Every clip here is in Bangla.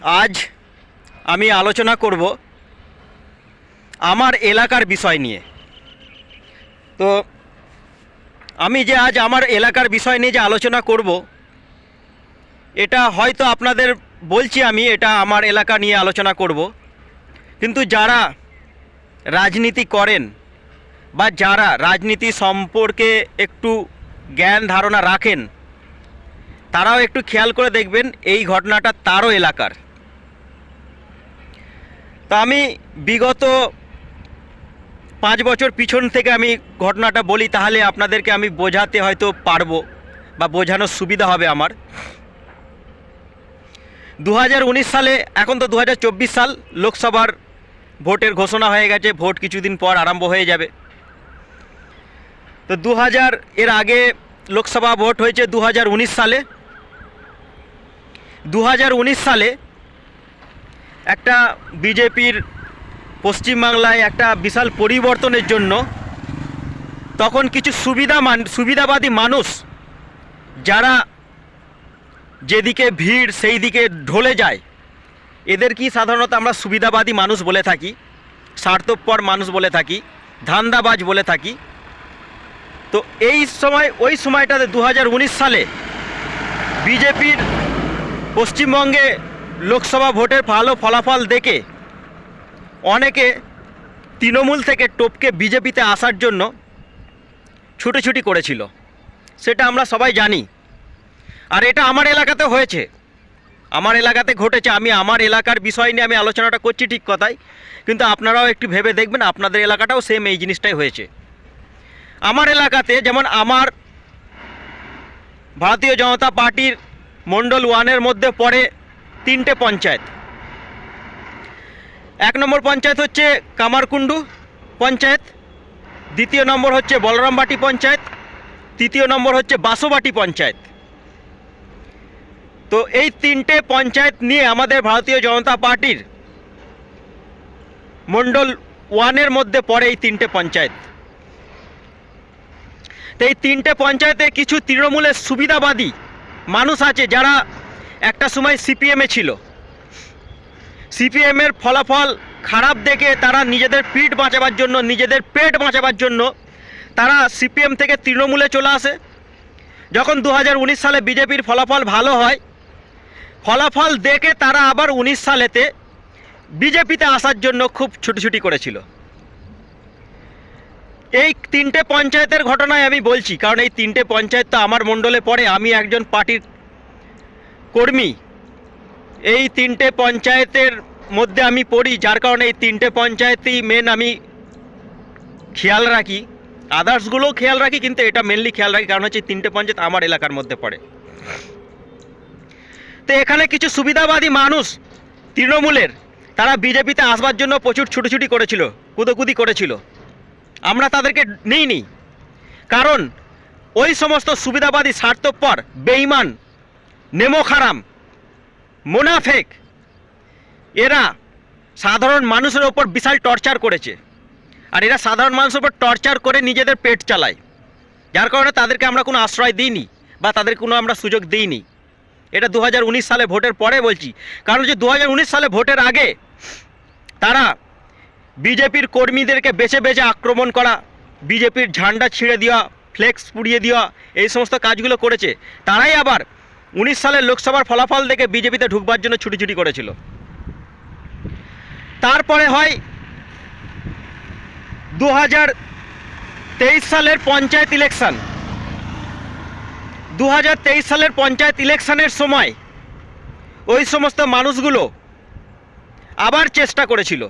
আজ আমি আলোচনা করব আমার এলাকার বিষয় নিয়ে। তো আমি যে আজ আমার এলাকার বিষয় নিয়ে যে আলোচনা করব, এটা হয়তো আপনাদের বলছি আমি, এটা আমার এলাকা নিয়ে আলোচনা করব। কিন্তু যারা রাজনীতি করেন বা যারা রাজনীতি সম্পর্কে একটু জ্ঞান ধারণা রাখেন, তারাও একটু খেয়াল করে দেখবেন এই ঘটনাটা তারও এলাকার। তো আমি বিগত পাঁচ বছর পিছন থেকে আমি ঘটনাটা বলি, তাহলে আপনাদেরকে আমি বোঝাতে হয়তো পারব বা বোঝানোর সুবিধা হবে আমার। দু হাজার উনিশ সালে, এখন তো দু হাজার চব্বিশ সাল, লোকসভার ভোটের ঘোষণা হয়ে গেছে, ভোট কিছুদিন পর আরম্ভ হয়ে যাবে। তো দু হাজার এর আগে লোকসভা ভোট হয়েছে দু হাজার উনিশ সালে। দু হাজার উনিশ সালে একটা বিজেপির পশ্চিমবাংলায় একটা বিশাল পরিবর্তনের জন্য তখন কিছু সুবিধা মান, সুবিধাবাদী মানুষ যারা যেদিকে ভিড় সেই দিকে ঢলে যায়, এদের কি সাধারণত আমরা সুবিধাবাদী মানুষ বলে থাকি, স্বার্থপর মানুষ বলে থাকি, ধান্দাবাজ বলে থাকি? তো এই সময়, ওই সময়টাতে দু হাজার উনিশ সালে বিজেপির পশ্চিমবঙ্গে লোকসভা ভোটের ভালো ফলাফল দেখে অনেকে তৃণমূল থেকে টপকে বিজেপিতে আসার জন্য ছুটোছুটি করেছিল। সেটা আমরা সবাই জানি। আর এটা আমার এলাকাতে হয়েছে। আমার এলাকাতে ঘটেছে। আমি আমার এলাকার বিষয় নিয়ে আমি আলোচনাটা করছি ঠিক কথাই। কিন্তু আপনারাও একটু ভেবে দেখবেন, আপনাদের এলাকাটাও সেম এই জিনিসটাই হয়েছে। আমার এলাকাতে যেমন আমার ভারতীয় জনতা পার্টির মণ্ডল ওয়ানের মধ্যে পড়ে তিনটে পঞ্চায়েত। এক নম্বর পঞ্চায়েত হচ্ছে কামারকুণ্ডু পঞ্চায়েত, দ্বিতীয় নম্বর হচ্ছে বলরামবাটি পঞ্চায়েত, তৃতীয় নম্বর হচ্ছে বাসোবাটি পঞ্চায়েত। তো এই তিনটে পঞ্চায়েত নিয়ে আমাদের ভারতীয় জনতা পার্টির মণ্ডল ওয়ানের মধ্যে পড়ে এই তিনটে পঞ্চায়েত। তো এই তিনটে পঞ্চায়েতে কিছু তৃণমূলের সুবিধাবাদী মানুষ আছে যারা একটা সময় সিপিএমে ছিল। সিপিএমের ফলাফল খারাপ দেখে তারা নিজেদের পিঠ বাঁচাবার জন্য, নিজেদের পেট বাঁচাবার জন্য তারা সিপিএম থেকে তৃণমূলে চলে আসে। যখন দু হাজার উনিশ সালে বিজেপির ফলাফল ভালো হয়, ফলাফল দেখে তারা আবার উনিশ সালেতে বিজেপিতে আসার জন্য খুব ছুটোছুটি করেছিল। এই তিনটে পঞ্চায়েতের ঘটনায় আমি বলছি, কারণ এই তিনটে পঞ্চায়েত তো আমার মণ্ডলে পড়ে, আমি একজন পার্টির কর্মী। এই তিনটে পঞ্চায়েতের মধ্যে আমি পড়ি, যার কারণে এই তিনটে পঞ্চায়েতই মেন আমি খেয়াল রাখি। আদার্সগুলোও খেয়াল রাখি, কিন্তু এটা মেনলি খেয়াল রাখি, কারণ হচ্ছে তিনটে পঞ্চায়েত আমার এলাকার মধ্যে পড়ে। তো এখানে কিছু সুবিধাবাদী মানুষ তৃণমূলের, তারা বিজেপিতে আসবার জন্য প্রচুর ছুটোছুটি করেছিল, কুদোকুদি করেছিল। আমরা তাদেরকে নিইনি। কারণ ওই সমস্ত সুবিধাবাদী, স্বার্থপর বেইমান নেমোখারাম মোনাফেক। এরা সাধারণ মানুষের ওপর বিশাল টর্চার করেছে। আর এরা সাধারণ মানুষের ওপর টর্চার করে নিজেদের পেট চালায়। যার কারণে তাদেরকে আমরা কোনো আশ্রয় দিইনি বা তাদের কোনো আমরা সুযোগ দিইনি। এটা দু হাজার উনিশ সালে ভোটের পরে বলছি। কারণ যে দু হাজার উনিশ সালে ভোটের আগে তারা বিজেপির কর্মীদেরকে বেছে বেছে আক্রমণ করা, বিজেপির ঝান্ডা ছিঁড়ে দেওয়া, ফ্লেক্স পুড়িয়ে দেওয়া, এই সমস্ত কাজগুলো করেছে। তারাই আবার উনিশ সালের লোকসভার ফলাফল দেখে বিজেপিতে ঢুকবার জন্য ছুটি করেছিল। তারপরে হয় দু সালের পঞ্চায়েত ইলেকশন। দু সালের পঞ্চায়েত ইলেকশনের সময় ওই সমস্ত মানুষগুলো আবার চেষ্টা করেছিল।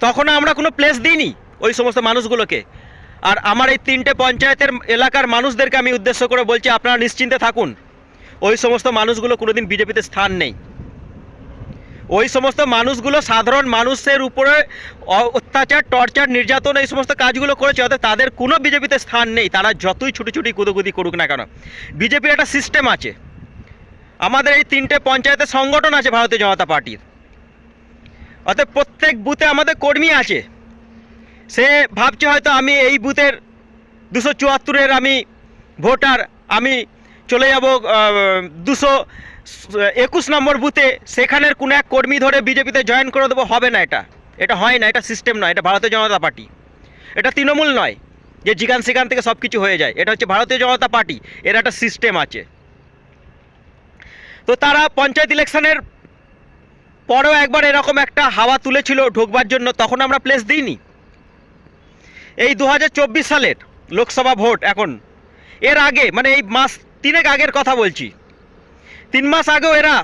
তখন আমরা কোনো প্লেস দিইনি ওই সমস্ত মানুষগুলোকে। আর আমার এই তিনটে পঞ্চায়েতের এলাকার মানুষদেরকে আমি উদ্দেশ্য করে বলছি, আপনারা নিশ্চিন্তে থাকুন। ওই সমস্ত মানুষগুলো কোনোদিন বিজেপিতে স্থান নেই। ওই সমস্ত মানুষগুলো সাধারণ মানুষের উপরে অত্যাচার, টর্চার, নির্যাতন, এই সমস্ত কাজগুলো করেছে, অর্থাৎ তাদের কোনো বিজেপিতে স্থান নেই। তারা যতই ছুটি ছুটি কুদোকুদি করুক না কেন, বিজেপির একটা সিস্টেম আছে। আমাদের এই তিনটে পঞ্চায়েতের সংগঠন আছে ভারতীয় জনতা পার্টির। অর্থাৎ প্রত্যেক বুথে আমাদের কর্মী আছে। সে ভাবছে হয়তো আমি এই বুথের দুশো চুয়াত্তরের আমি ভোটার, আমি চলে যাব দুশো একুশ নম্বর বুথে। সেখানের কোনো এক কর্মী ধরে বিজেপিতে জয়েন করে দেবো, হবে না এটা। এটা হয় না, এটা সিস্টেম নয়, এটা ভারতীয় জনতা পার্টি। এটা তৃণমূল নয় যে যেখান সেখান থেকে সব কিছু হয়ে যায়। এটা হচ্ছে ভারতীয় জনতা পার্টি, এর একটা সিস্টেম আছে। তো তারা পঞ্চায়েত ইলেকশনের পরেও একবার এরকম একটা হাওয়া তুলেছিল ঢোকবার জন্য, তখন আমরা প্লেস দিইনি। এই দু হাজার চব্বিশ সালের লোকসভা ভোট এখন। এর আগে মানে এই মাস তিনেক আগের কথা বলছি। তিন মাস আগেও এরা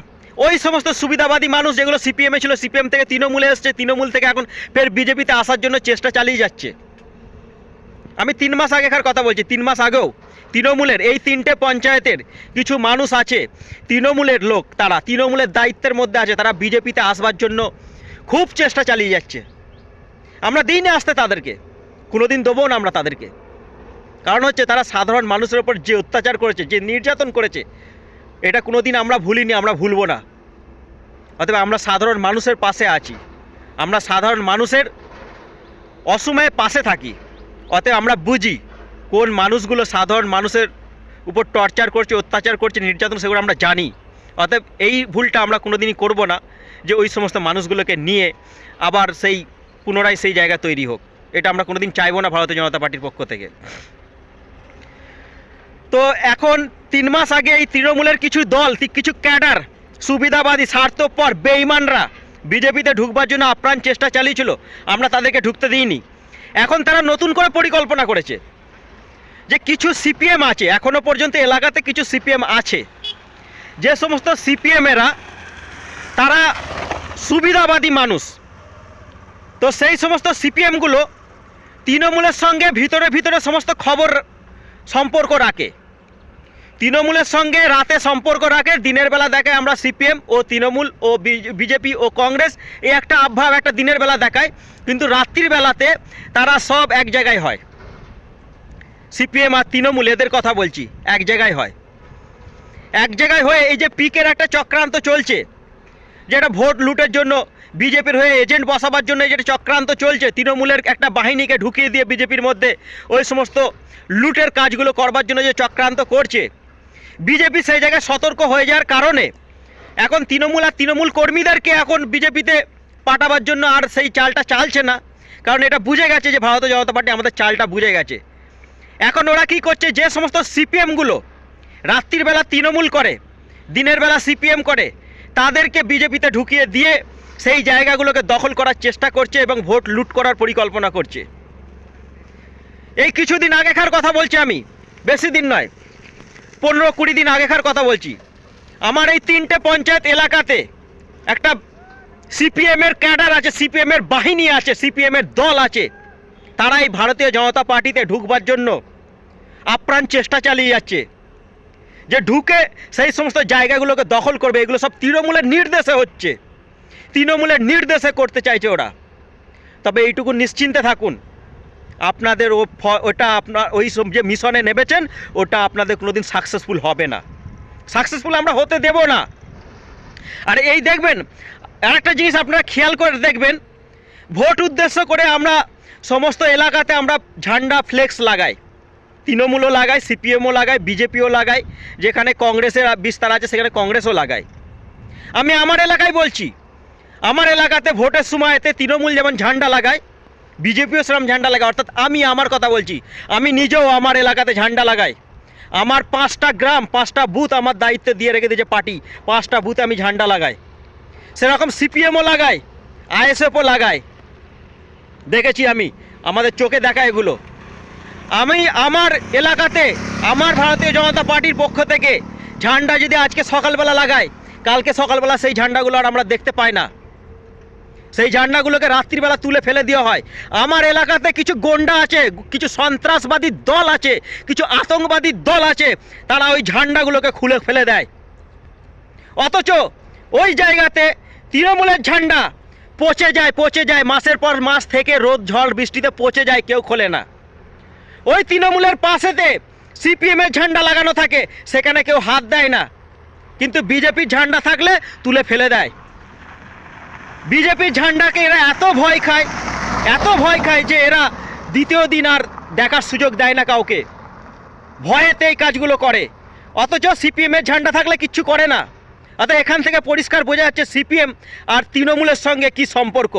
ওই সমস্ত সুবিধাবাদী মানুষ যেগুলো সিপিএমে ছিল, সিপিএম থেকে তৃণমূলে এসছে, তৃণমূল থেকে এখন ফের বিজেপিতে আসার জন্য চেষ্টা চালিয়ে যাচ্ছে। আমি তিন মাস আগেকার কথা বলছি, তিন মাস আগেও তৃণমূলের, এই তিনটে পঞ্চায়েতের কিছু মানুষ আছে, তৃণমূলের লোক তারা, তৃণমূলের দায়িত্বের মধ্যে আছে, তারা বিজেপিতে আসবার জন্য খুব চেষ্টা চালিয়ে যাচ্ছে। আমরা দিই না আসতে তাদেরকে। কোনোদিন দেবো না আমরা তাদেরকে। কারণ হচ্ছে তারা সাধারণ মানুষের ওপর যে অত্যাচার করেছে, যে নির্যাতন করেছে, এটা কোনোদিন আমরা ভুলিনি, আমরা ভুলবো না। অতএব আমরা সাধারণ মানুষের পাশে আছি। আমরা সাধারণ মানুষের অসময়ে পাশে থাকি। অতএব আমরা বুঝি কোন মানুষগুলো সাধারণ মানুষের উপর টর্চার করছে, অত্যাচার করছে, নির্যাতন, সেগুলো আমরা জানি। অতএব এই ভুলটা আমরা কোনোদিনই করব না যে ওই সমস্ত মানুষগুলোকে নিয়ে আবার সেই পুনরায় সেই জায়গা তৈরি হোক। এটা আমরা কোনোদিন চাইব না ভারতীয় জনতা পার্টির পক্ষ থেকে। তো এখন তিন মাস আগে এই তৃণমূলের কিছু দল কিছু ক্যাডার সুবিধাবাদী, স্বার্থপর, বেইমানরা বিজেপিতে ঢুকবার জন্য আপ্রাণ চেষ্টা চালিয়েছিল। আমরা তাদেরকে ঢুকতে দিইনি। এখন তারা নতুন করে পরিকল্পনা করেছে যে কিছু সিপিএম আছে, এখনও পর্যন্ত এলাকাতে কিছু সিপিএম আছে। যে সমস্ত সিপিএমেরা তারা সুবিধাবাদী মানুষ। তো সেই সমস্ত সিপিএমগুলো তৃণমূলের সঙ্গে ভিতরে ভিতরে সমস্ত খবর সম্পর্ক রাখে। তৃণমূলের সঙ্গে রাতে সম্পর্ক রাখে। দিনের বেলা দেখে আমরা সিপিএম ও তৃণমূল ও বিজেপি ও কংগ্রেস এই একটা আবহাব একটা দিনের বেলা দেখায়। কিন্তু রাত্রির বেলাতে তারা সব এক জায়গায় হয়। সিপিএম আর তৃণমূল, এদের কথা বলছি, এক জায়গায় হয়। এক জায়গায় হয়ে এই যে পিকের একটা চক্রান্ত চলছে, যেটা ভোট লুটের জন্য বিজেপির হয়ে এজেন্ট বসাবার জন্য যেটা চক্রান্ত চলছে, তৃণমূলের একটা বাহিনীকে ঢুকিয়ে দিয়ে বিজেপির মধ্যে ওই সমস্ত লুটের কাজগুলো করবার জন্য যে চক্রান্ত করছে। বিজেপি সেই জায়গায় সতর্ক হয়ে যাওয়ার কারণে এখন তৃণমূল আর তৃণমূল কর্মীদেরকে এখন বিজেপিতে পাঠাবার জন্য আর সেই চালটা চালছে না। কারণ এটা বুঝে গেছে যে ভারতীয় জনতা পার্টি আমাদের চালটা বুঝে গেছে। এখন ওরা কি করছে, যে সমস্ত সিপিএমগুলো রাত্রির বেলা তৃণমূল করে, দিনের বেলা সিপিএম করে, তাদেরকে বিজেপিতে ঢুকিয়ে দিয়ে সেই জায়গাগুলোকে দখল করার চেষ্টা করছে এবং ভোট লুট করার পরিকল্পনা করছে। এই কিছুদিন আগেকার কথা বলছি আমি, বেশি দিন নয়, পনেরো কুড়ি দিন আগেকার কথা বলছি। আমার এই তিনটে পঞ্চায়েত এলাকাতে একটা সিপিএমের ক্যাডার আছে, সিপিএমের বাহিনী আছে, সিপিএমের দল আছে। তারা এই ভারতীয় জনতা পার্টিতে ঢুকবার জন্য আপ্রাণ চেষ্টা চালিয়ে যাচ্ছে। যে ঢুকে সেই সমস্ত জায়গাগুলোকে দখল করবে, এগুলো সব তৃণমূলের নির্দেশে হচ্ছে। তৃণমূলের নির্দেশে করতে চাইছে ওরা। তবে এইটুকু নিশ্চিন্তে থাকুন। আপনাদের ও ওটা আপনার ওই সব যে মিশনে নেবেছেন ওটা আপনাদের কোনোদিন সাকসেসফুল হবে না। সাকসেসফুল আমরা হতে দেব না। আর এই দেখবেন, আরেকটা জিনিস আপনারা খেয়াল করে দেখবেন, ভোট উদ্দেশ্য করে আমরা সমস্ত এলাকাতে আমরা ঝান্ডা ফ্লেক্স লাগাই। তৃণমূলও লাগাই, সিপিএমও লাগাই, বিজেপিও লাগাই, যেখানে কংগ্রেসের বিস্তার আছে, সেখানে কংগ্রেসও লাগাই। আমি আমার এলাকায় বলছি আমার এলাকাতে ভোটের সময়তে তৃণমূল যেমন ঝান্ডা লাগায়, বিজেপিও সেরকম ঝান্ডা লাগায়, অর্থাৎ আমি আমার কথা বলছি, আমি নিজেও আমার এলাকাতে ঝান্ডা লাগাই। আমার পাঁচটা গ্রাম, পাঁচটা বুথ আমার দায়িত্বে দিয়ে রেখে দিয়েছে পার্টি, পাঁচটা বুথে আমি ঝান্ডা লাগাই। সেরকম সিপিএমও লাগাই আইএসএফও লাগাই দেখেছি আমি, আমাদের চোখে দেখা এগুলো। আমি আমার এলাকাতে, আমার ভারতীয় জনতা পার্টির পক্ষ থেকে ঝান্ডা যদি আজকে সকালবেলা লাগাই কালকে সকালবেলা সেই ঝান্ডাগুলো আর আমরা দেখতে পাই না। সেই ঝান্ডাগুলোকে রাত্রিবেলা তুলে ফেলে দেওয়া হয়। আমার এলাকাতে কিছু গোন্ডা আছে, কিছু সন্ত্রাসবাদী দল আছে, কিছু আতঙ্কবাদী দল আছে, তারা ওই ঝান্ডাগুলোকে খুলে ফেলে দেয়। অথচ ওই জায়গাতে তৃণমূলের ঝান্ডা পচে যায় পচে যায়, মাসের পর মাস থেকে রোদ, ঝড়, বৃষ্টিতে পচে যায়, কেউ খোলে না। ওই তৃণমূলের পাশেতে সিপিএমের ঝান্ডা লাগানো থাকে, সেখানে কেউ হাত দেয় না। কিন্তু বিজেপির ঝান্ডা থাকলে তুলে ফেলে দেয়। বিজেপির ঝান্ডাকে এরা এত ভয় খায়, এত ভয় খায় যে এরা দ্বিতীয় দিন আর দেখার সুযোগ দেয় না কাউকে। ভয়েতে এই কাজগুলো করে। অথচ সিপিএমের ঝান্ডা থাকলে কিচ্ছু করে না। অর্থাৎ এখান থেকে পরিষ্কার বোঝা যাচ্ছে সিপিএম আর তৃণমূলের সঙ্গে কি সম্পর্ক।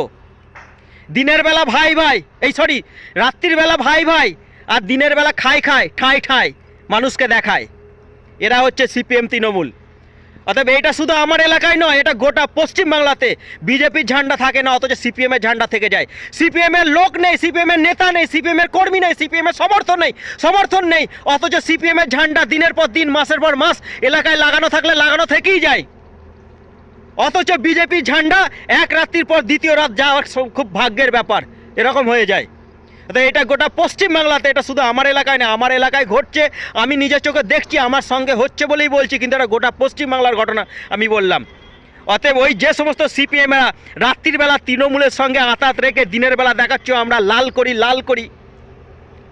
দিনের বেলা ভাই ভাই, এই সরি রাত্রির বেলা ভাই ভাই আর দিনের বেলা খাই খায় ঠাই ঠাই মানুষকে দেখায়। এরা হচ্ছে সিপিএম তৃণমূল। অতএব এটা শুধু আমার এলাকায় নয়, এটা গোটা পশ্চিমবাংলাতে বিজেপির ঝান্ডা থাকে না, অথচ সিপিএমের ঝান্ডা থেকে যায়। সিপিএমের লোক নেই সিপিএমের নেতা নেই সিপিএমের কর্মী নেই সিপিএমের সমর্থন নেই সমর্থন নেই, অথচ সিপিএমের ঝান্ডা দিনের পর দিন, মাসের পর মাস এলাকায় লাগানো থাকলে লাগানো থেকেই যায়। অথচ বিজেপির ঝান্ডা এক রাত্রির পর দ্বিতীয় রাত যাওয়ার খুব ভাগ্যের ব্যাপার, এরকম হয়ে যায়। এটা গোটা পশ্চিমবাংলাতে এটা শুধু আমার এলাকায় না, আমার এলাকায় ঘটছে। আমি নিজের চোখে দেখছি, আমার সঙ্গে হচ্ছে বলেই বলছি, কিন্তু এটা গোটা পশ্চিমবাংলার ঘটনা আমি বললাম। অতএব ওই যে সমস্ত সিপিএমেরা রাত্রির বেলা তৃণমূলের সঙ্গে আতাত রেখে দিনের বেলা দেখাচ্ছ, আমরা লাল করি লাল করি।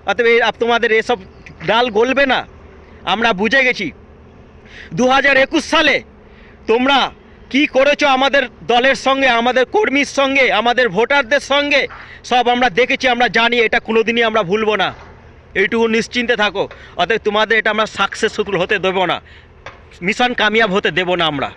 অতএব তোমাদের এসব ডাল গলবে না। আমরা বুঝে গেছি। দু হাজার একুশ সালে তোমরা কি করেছ আমাদের দলের সঙ্গে, আমাদের কর্মীর সঙ্গে, আমাদের ভোটারদের সঙ্গে? সব আমরা দেখেছি, আমরা জানি, এটা কোনোদিনই আমরা ভুলবো না। এইটুকু নিশ্চিন্তে থাকো। অতএব তোমাদের এটা আমরা সাকসেসফুল হতে দেবো না। মিশন কামিয়াব হতে দেবো না আমরা।